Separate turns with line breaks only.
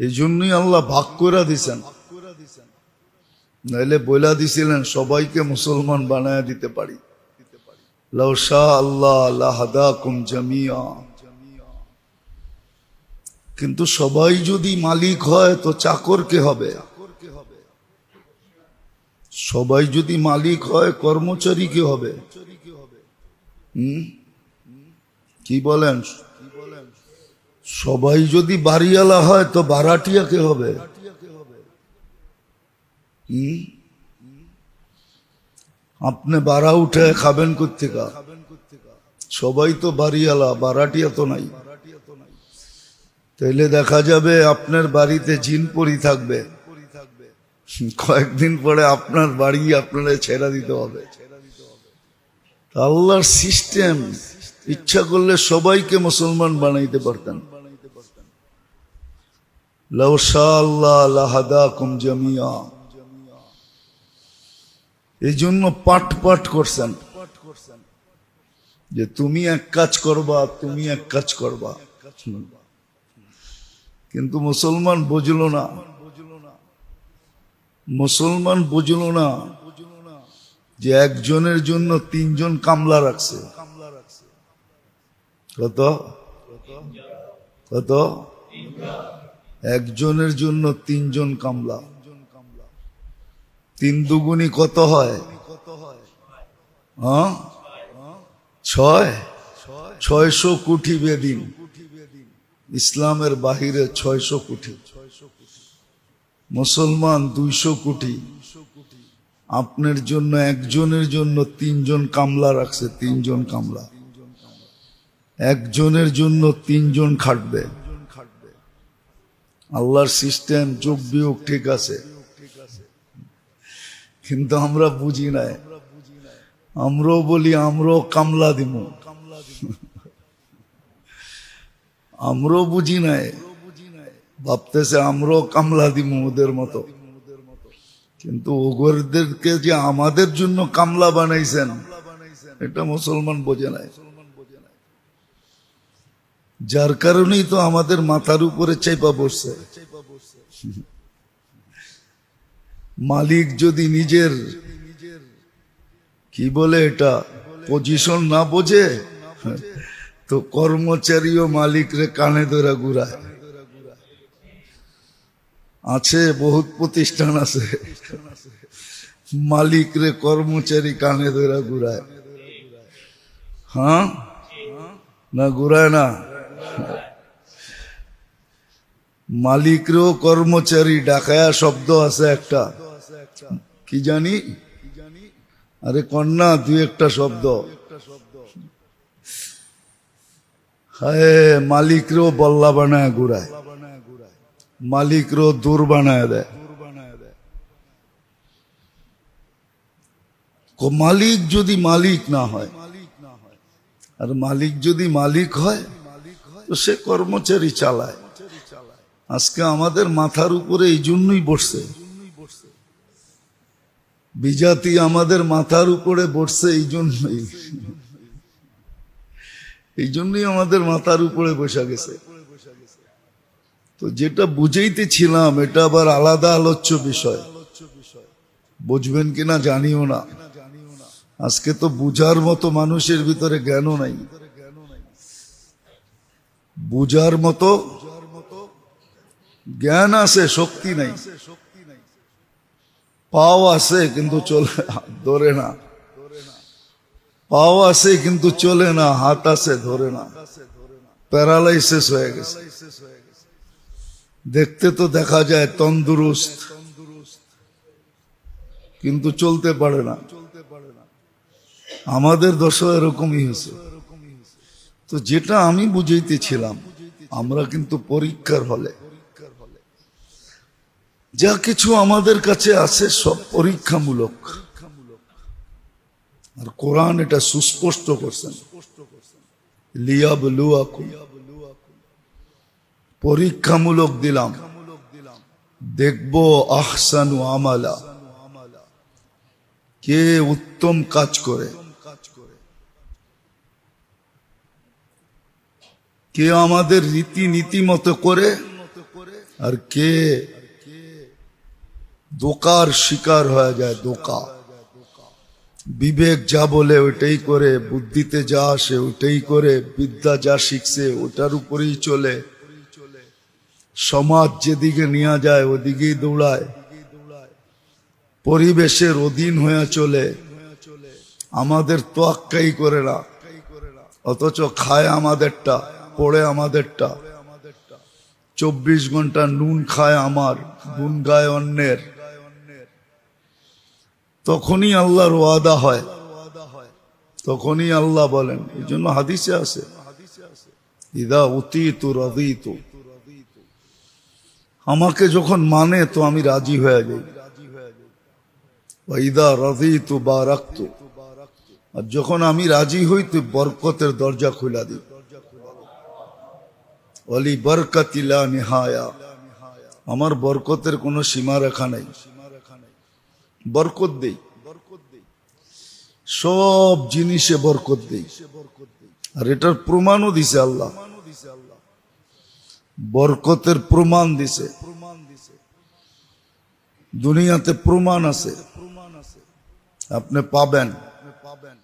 এই জন্যই আল্লাহ ভাগ করে দিছেন। নাইলে বইলা দিছিলেন, সবাইকে মুসলমান বানায় দিতে পারি। কিন্তু সবাই যদি মালিক হয় তো চাকর কে হবে? সবাই যদি মালিক হয়, কর্মচারী কে হবে? হুম? কি বলেন? সবাই যদি বাড়িওয়ালা হয় তো বারাটিয়া কে হবে? হুম আপনি বাড়া উঠে খাবেন কোথেকা সবাই তো বাড়িওয়ালা, বারাটিয়া তো নাই। তাইলে দেখা যাবে আপনার বাড়িতে জিন পরি থাকবে। কয়েকদিন পরে আপনার বাড়ি আপনারা ছেড়া দিতে হবে। আল্লাহর সিস্টেম ইচ্ছা করলে সবাইকে মুসলমান বানাইতে পারতেন। লাউ শাহ আল্লাহ লাহাদাকুম জামিয়া এই জন্য পাট পাট করছেন। যে তুমি এক কাজ করবা, তুমি এক কাজ করবা। কিন্তু মুসলমান বুঝলো না। মুসলমান বুঝলো না যে একজনের জন্য তিনজন কামলা রাখছে। কত? কত? একজনের জন্য তিনজন কামলা। তিন দুগুনি কত হয়? হ্যাঁ? ছয়? ছয়শো কোটি বেদিন। ইসলামের বাহিরে ছয়শো কোটি মুসলমান দুইশো কোটি আপনার জন্য, একজনের জন্য তিনজন কামলা রাখছে, তিনজন কামলা। একজনের জন্য তিনজন খাটবে। আল্লাহর সিস্টেম যোগ বিয়োগ ঠিক আছে। কিন্তু আমরা বুঝি নাই। আমরাও বলি, আমরাও কামলা দিব। আমরাও বুঝি নাই। ভাবতেছে আমরাও কামলা দিব ওদের মতো। কিন্তু ওগরদেরকে যে আমাদের জন্য কামলা বানাইছেন, এটা মুসলমান বোঝে নাই। যার কারণেই তো আমাদের মাথার উপরে চেপা বসছে। মালিক যদি নিজের, কি বলে এটা পজিশন না বোঝে, তো কর্মচারী কর্মচারীও মালিকরে কানে ধরা ঘুরায়। আছে, বহুত প্রতিষ্ঠান আছে। মালিকরে কর্মচারী কানে ধরা ঘুরায়। হ্যাঁ? না ঘুরায় না? মালিকরেও কর্মচারী, ডাকায়া শব্দ আছে একটা। কি জানি? আরে কন্যা, দুই একটা শব্দ। হায়, মালিকরেও বল্লা বানায় ঘুরায়। মালিকরও দূর বানায় দেয়। মালিক যদি মালিক না হয়, আর মালিক যদি মালিক হয় তো সে কর্মচারী চালায়। আজকে আমাদের মাথার উপরে এই জন্যই বসছে। বিজাতি আমাদের মাথার উপরে বসছে এই জন্যই। এই জন্যই আমাদের মাথার উপরে বসে গেছে। তো যেটা বুঝাইতেছিলাম এটা আবার আলাদা আলোচ্য বিষয়। বুঝবেন কিনা জানিও না। আজকে তো বুঝার মতো মানুষের ভিতরে জ্ঞানও নাই। বুঝার মতো জ্ঞান আছে, শক্তি নাই। পাও আছে, কিন্তু চলে ধরে না। পাও আছে, কিন্তু চলে না, হাত আছে, ধরে না। প্যারালাইসিস হয়ে গেছে। দেখতে তো দেখা যায়, তন্দুরুস্ত। কিন্তু চলতে পারে না। আমাদের দশা এরকমই হয়েছে। তো যেটা আমি বুঝাইতেছিলাম, আমরা কিন্তু পরীক্ষার হলে। যা কিছু আমাদের কাছে আছে সব পরীক্ষামূলক। আর কোরআন এটা সুস্পষ্ট করছেন। পরীক্ষামূলক দিলাম। দেখব আহসানু আমালা। কে উত্তম কাজ করে। কে আমাদের রীতি নীতি মতো করে আর কে দোকার শিকার হয়ে যায়, দোকা। বিবেক যা বলে ওইটাই করে, বুদ্ধিতে যা আসে ওইটাই করে, বিদ্যা যা শিখছে ওটার উপরেই চলে। সমাজ যেদিকে নিয়ে যায় ওদিকেই দৌড়ায়। পরিবেশের অধীন হয়ে চলে। আমাদের তোয়াক্কাই করে না, অথচ খায় আমাদেরটা। পড়ে আমাদেরটা। চব্বিশ ঘণ্টা নুন খায় আমার নুন গায় অন্যের। তখনই আল্লাহর ওয়াদা হয়। তখনই আল্লাহ বলেন, এই জন্য হাদিসে আছে, ইদা উতি তু রদি আমাকে যখন মানে তো আমি রাজি হয়ে যাই। ইদা রদি তু বা রাখতু আর যখন আমি রাজি হই তুই বরকতের দরজা খুলা দিই। অলি বরকতিলা নিহায়া। আমার বরকতের কোনো সীমা রেখা নাই। বরকত দেই। সব জিনিসে বরকত দেই। আর এটার প্রমাণও দিছে আল্লাহ। বরকতের প্রমাণ দিছে। দুনিয়াতে প্রমাণ আছে। আপনি পাবেন পাবেন।